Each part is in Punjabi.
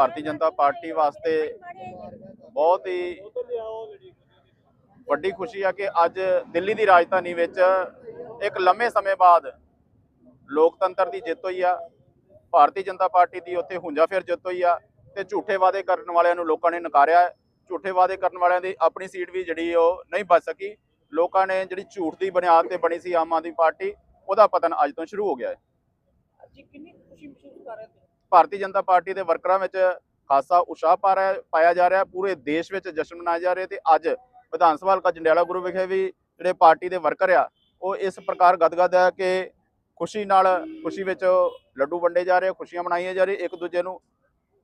ਭਾਰਤੀ ਜਨਤਾ ਪਾਰਟੀ ਵਾਸਤੇ ਬਹੁਤ ਹੀ ਵੱਡੀ ਖੁਸ਼ੀ ਆ ਕਿ ਅੱਜ ਦਿੱਲੀ ਦੀ ਰਾਜਧਾਨੀ ਵਿੱਚ ਇੱਕ ਲੰਮੇ ਸਮੇਂ ਬਾਅਦ ਲੋਕਤੰਤਰ ਦੀ ਜਿੱਤ ਹੋਈ ਆ। ਭਾਰਤੀ ਜਨਤਾ ਪਾਰਟੀ ਦੀ ਉੱਥੇ ਹੁੰਜਾ ਫਿਰ ਜਿੱਤ ਹੋਈ ਆ ਤੇ ਝੂਠੇ ਵਾਅਦੇ ਕਰਨ ਵਾਲਿਆਂ ਨੂੰ ਲੋਕਾਂ ਨੇ ਨਕਾਰਿਆ ਝੂਠੇ ਵਾਅਦੇ ਕਰਨ ਵਾਲਿਆਂ ਦੀ ਆਪਣੀ ਸੀਟ ਵੀ ਜਿਹੜੀ ਉਹ ਨਹੀਂ ਬਚ ਸਕੀ। ਲੋਕਾਂ ਨੇ ਜਿਹੜੀ ਝੂਠ ਦੀ ਬੁਨਿਆਦ ਤੇ ਬਣੀ ਸੀ ਆਮ ਆਦਮੀ ਪਾਰਟੀ, ਉਹਦਾ ਪਤਨ ਅੱਜ ਤੋਂ ਸ਼ੁਰੂ ਹੋ ਗਿਆ ਹੈ। ਅੱਜ ਕਿੰਨੀ ਖੁਸ਼ੀ ਮਹਿਸੂਸ ਕਰ ਰਹੇ ਭਾਰਤੀ ਜਨਤਾ ਪਾਰਟੀ ਦੇ ਵਰਕਰਾਂ ਵਿੱਚ ਖਾਸਾ ਉਤਸ਼ਾਹ ਪਾ ਰਿਹਾ ਪਾਇਆ ਜਾ ਰਿਹਾ ਪੂਰੇ ਦੇਸ਼ ਵਿੱਚ ਜਸ਼ਨ ਮਨਾਏ ਜਾ ਰਿਹਾ ਤੇ ਅੱਜ ਵਿਧਾਨ ਸਭਾ ਹਲਕਾ ਜੰਡਿਆਲਾ ਗੁਰੂ ਵਿਖੇ ਵੀ ਜਿਹੜੇ ਪਾਰਟੀ ਦੇ ਵਰਕਰ ਆ, ਉਹ ਇਸ ਪ੍ਰਕਾਰ ਗਦਗਦ ਹੈ ਕਿ ਖੁਸ਼ੀ ਨਾਲ ਖੁਸ਼ੀ ਵਿੱਚ ਲੱਡੂ ਵੰਡੇ ਜਾ ਰਹੇ, ਖੁਸ਼ੀਆਂ ਮਨਾਈਆਂ ਜਾ ਰਹੀਆਂ, ਇੱਕ ਦੂਜੇ ਨੂੰ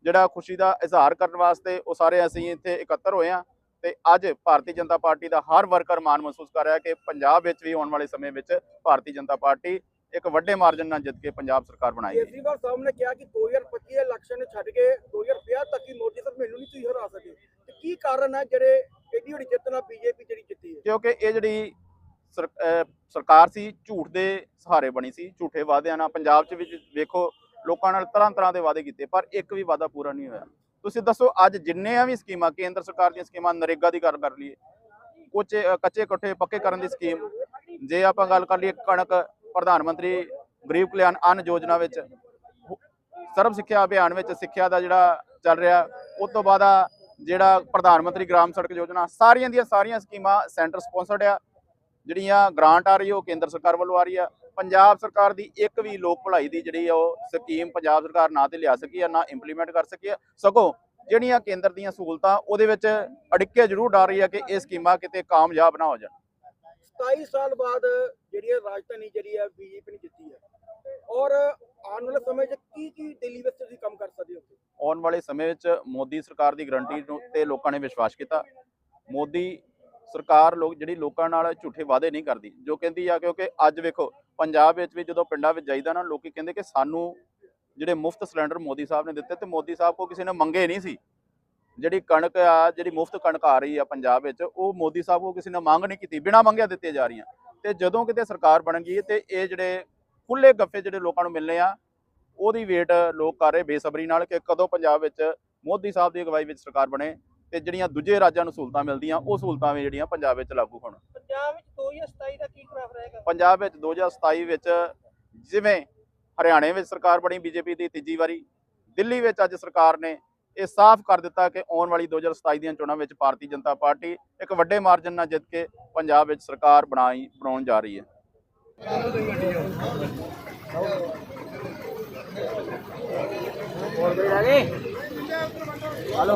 ਜਿਹੜਾ ਖੁਸ਼ੀ ਦਾ ਇਜ਼ਹਾਰ ਕਰਨ ਵਾਸਤੇ ਉਹ ਸਾਰੇ ਅਸੀਂ ਇੱਥੇ ਇਕੱਤਰ ਹੋਏ ਆ ਤੇ ਅੱਜ ਭਾਰਤੀ ਜਨਤਾ ਪਾਰਟੀ ਦਾ ਹਰ ਵਰਕਰ ਮਾਣ ਮਹਿਸੂਸ ਕਰ ਰਿਹਾ ਕਿ ਪੰਜਾਬ ਵਿੱਚ ਵੀ ਆਉਣ ਵਾਲੇ ਸਮੇਂ ਵਿੱਚ ਭਾਰਤੀ ਜਨਤਾ ਪਾਰਟੀ ਇੱਕ ਵੱਡੇ ਮਾਰਜਨ ਨਾਲ ਜਿੱਤ ਕੇ ਪੰਜਾਬ ਸਰਕਾਰ ਬਣਾਏਗੀ ਕੇਜਰੀਵਾਲ ਸਾਹਿਬ ਨੇ ਕਿਹਾ ਕਿ 2025 ਇਲੈਕਸ਼ਨ ਛੱਡ ਕੇ 2050 ਤੱਕ ਹੀ ਮੋਦੀ ਸਾਹਿਬ ਮੈਨੂੰ ਨਹੀਂ ਤੁਸੀਂ ਹਰਾ ਸਕੇ ਤੇ ਕੀ ਕਾਰਨ ਹੈ ਜਿਹੜੇ ਐਡੀ ਵੱਡੀ ਜਿੱਤ ਨਾਲ ਬੀਜੇਪੀ ਜਿਹੜੀ ਜਿੱਤੀ ਹੈ? ਕਿਉਂਕਿ ਇਹ ਜਿਹੜੀ ਸਰ- ਸਰਕਾਰ ਸੀ ਝੂਠ ਦੇ ਸਹਾਰੇ ਬਣੀ ਸੀ ਝੂਠੇ ਵਾਅਦਿਆਂ ਨਾਲ ਪੰਜਾਬ 'ਚ ਵੀ ਵੇਖੋ ਲੋਕਾਂ ਨਾਲ ਤਰ੍ਹਾਂ ਤਰ੍ਹਾਂ ਦੇ ਵਾਅਦੇ ਕੀਤੇ ਪਰ ਇੱਕ ਵੀ ਵਾਅਦਾ ਪੂਰਾ ਨਹੀਂ ਹੋਇਆ। ਤੁਸੀਂ ਦੱਸੋ ਅੱਜ ਜਿੰਨੀਆਂ ਵੀ ਸਕੀਮਾਂ ਕੇਂਦਰ ਸਰਕਾਰ ਦੀਆਂ ਸਕੀਮਾਂ ਨਰੇਗਾ ਦੀ ਗੱਲ ਕਰ ਲਈਏ ਕੁਝ ਕੱਚੇ ਕੋਠੇ ਪੱਕੇ ਕਰਨ ਦੀ ਸਕੀਮ ਜੇ ਆਪਾਂ ਗੱਲ ਕਰ ਲਈਏ ਕਣਕ ਪ੍ਰਧਾਨ ਮੰਤਰੀ ਗਰੀਬ ਕਲਿਆਣ ਅੰਨ ਯੋਜਨਾ ਵਿੱਚ ਸਰਬ ਸਿੱਖਿਆ ਅਭਿਆਨ ਵਿੱਚ ਸਿੱਖਿਆ ਦਾ ਜਿਹੜਾ ਚੱਲ ਰਿਹਾ, ਉਸ ਤੋਂ ਬਾਅਦ ਆ ਜਿਹੜਾ ਪ੍ਰਧਾਨ ਮੰਤਰੀ ਗ੍ਰਾਮ ਸੜਕ ਯੋਜਨਾ, ਸਾਰੀਆਂ ਦੀਆਂ ਸਾਰੀਆਂ ਸਕੀਮਾਂ ਸੈਂਟਰ ਸਪਾਂਸਰਡ ਆ, ਜਿਹੜੀਆਂ ਗ੍ਰਾਂਟ ਆ ਰਹੀ, ਉਹ ਕੇਂਦਰ ਸਰਕਾਰ ਵੱਲੋਂ ਆ ਰਹੀ ਆ। ਪੰਜਾਬ ਸਰਕਾਰ ਦੀ ਇੱਕ ਵੀ ਲੋਕ ਭਲਾਈ ਦੀ ਜਿਹੜੀ ਆ, ਉਹ ਸਕੀਮ ਪੰਜਾਬ ਸਰਕਾਰ ਨਾ ਤੇ ਲਿਆ ਸਕੀ ਆ, ਨਾ ਇੰਪਲੀਮੈਂਟ ਕਰ ਸਕੀ ਆ। ਸਗੋਂ ਜਿਹੜੀਆਂ ਕੇਂਦਰ ਦੀਆਂ ਸਹੂਲਤਾਂ, ਉਹਦੇ ਵਿੱਚ ਅੜਿੱਕੇ ਜ਼ਰੂਰ ਡਾਲ ਰਹੀ ਆ ਕਿ ਇਹ ਸਕੀਮਾਂ ਕਿਤੇ ਕਾਮਯਾਬ ਨਾ ਹੋ ਜਾਣ। 27 ਸਾਲ ਬਾਅਦ ਜਿਹੜੀ ਹੈ ਰਾਜਧਾਨੀ ਜਿਹੜੀ ਹੈ ਬੀਜੇਪੀ ਨੇ ਜਿੱਤੀ ਹੈ। ਔਰ ਆਉਣ ਵਾਲੇ ਸਮੇਂ 'ਚ ਕੀ ਕੀ ਦਿੱਲੀ ਵਿੱਚ ਤੁਸੀਂ ਕੰਮ ਕਰ ਸਕਦੇ ਹੋ ਆਉਣ ਵਾਲੇ ਸਮੇਂ ਵਿੱਚ ਮੋਦੀ ਸਰਕਾਰ ਦੀ ਗਰੰਟੀ ਤੇ ਲੋਕਾਂ ਨੇ ਵਿਸ਼ਵਾਸ ਕੀਤਾ। ਮੋਦੀ ਸਰਕਾਰ ਲੋਕ ਜਿਹੜੀ ਲੋਕਾਂ ਨਾਲ ਝੂਠੇ ਵਾਅਦੇ ਨਹੀਂ ਕਰਦੀ, ਜੋ ਕਹਿੰਦੀ ਆ ਕਿਉਂਕਿ ਅੱਜ ਵੇਖੋ, ਪੰਜਾਬ ਵਿੱਚ ਵੀ ਜਦੋਂ ਪਿੰਡਾਂ ਵਿੱਚ ਜਾਈਦਾ ਨਾ, ਲੋਕੀ ਕਹਿੰਦੇ ਕਿ ਸਾਨੂੰ ਜਿਹੜੇ ਮੁਫਤ ਸਿਲੰਡਰ ਮੋਦੀ ਸਾਹਿਬ ਨੇ ਦਿੱਤੇ ਤੇ ਮੋਦੀ ਸਾਹਿਬ ਕੋ ਕਿਸੇ ਨੇ ਮੰਗੇ ਨਹੀਂ ਸੀ। ਜਿਹੜੀ ਕਣਕ ਆ ਜਿਹੜੀ ਮੁਫਤ ਕਣਕ ਆ ਰਹੀ ਆ ਪੰਜਾਬ ਵਿੱਚ ਉਹ ਮੋਦੀ ਸਾਹਿਬ ਕੋ ਕਿਸੇ ਨੇ ਮੰਗ ਨਹੀਂ ਕੀਤੀ ਬਿਨਾਂ ਮੰਗਿਆ ਦਿੱਤੀਆਂ ਜਾ ਰਹੀਆਂ। ਤੇ ਜਦੋਂ ਕਿਤੇ ਸਰਕਾਰ ਬਣ ਗਈ ਤੇ ਇਹ ਜਿਹੜੇ ਖੁੱਲੇ ਗੱਫੇ ਜਿਹੜੇ ਲੋਕਾਂ ਨੂੰ ਮਿਲਨੇ ਆ ਉਹਦੀ ਵੇਟ ਲੋਕ ਕਰ ਰਹੇ ਬੇਸਬਰੀ ਨਾਲ ਕਿ ਕਦੋਂ ਪੰਜਾਬ ਵਿੱਚ ਮੋਦੀ ਸਾਹਿਬ ਦੀ ਅਗਵਾਈ ਵਿੱਚ ਸਰਕਾਰ ਬਣੇ ਤੇ ਜਿਹੜੀਆਂ ਦੂਜੇ ਰਾਜਾਂ ਨੂੰ ਸਹੂਲਤਾਂ ਮਿਲਦੀਆਂ ਉਹ ਸਹੂਲਤਾਂ ਵੀ ਜਿਹੜੀਆਂ ਪੰਜਾਬ ਵਿੱਚ ਲਾਗੂ ਹੋਣ। ਪੰਜਾਬ ਵਿੱਚ 2027 ਦਾ ਕੀ ਖਰਾਬ ਰਹੇਗਾ? ਪੰਜਾਬ ਵਿੱਚ 2027 ਵਿੱਚ ਜਿਵੇਂ ਹਰਿਆਣੇ ਵਿੱਚ ਸਰਕਾਰ ਬਣੀ ਬੀਜੇਪੀ ਦੀ ਤੀਜੀ ਵਾਰੀ ਦਿੱਲੀ ਵਿੱਚ ਅੱਜ ਸਰਕਾਰ ਨੇ ਇਹ ਸਾਫ਼ ਕਰ ਦਿੱਤਾ ਕਿ ਆਉਣ ਵਾਲੀ 2027 ਦੀਆਂ ਚੋਣਾਂ ਵਿੱਚ ਭਾਰਤੀ ਜਨਤਾ ਪਾਰਟੀ ਇੱਕ ਵੱਡੇ ਮਾਰਜਨ ਨਾਲ ਜਿੱਤ ਕੇ ਪੰਜਾਬ ਵਿੱਚ ਸਰਕਾਰ ਬਣਾਈ, ਬਣਾਉਣ ਜਾ ਰਹੀ ਹੈ। हेलो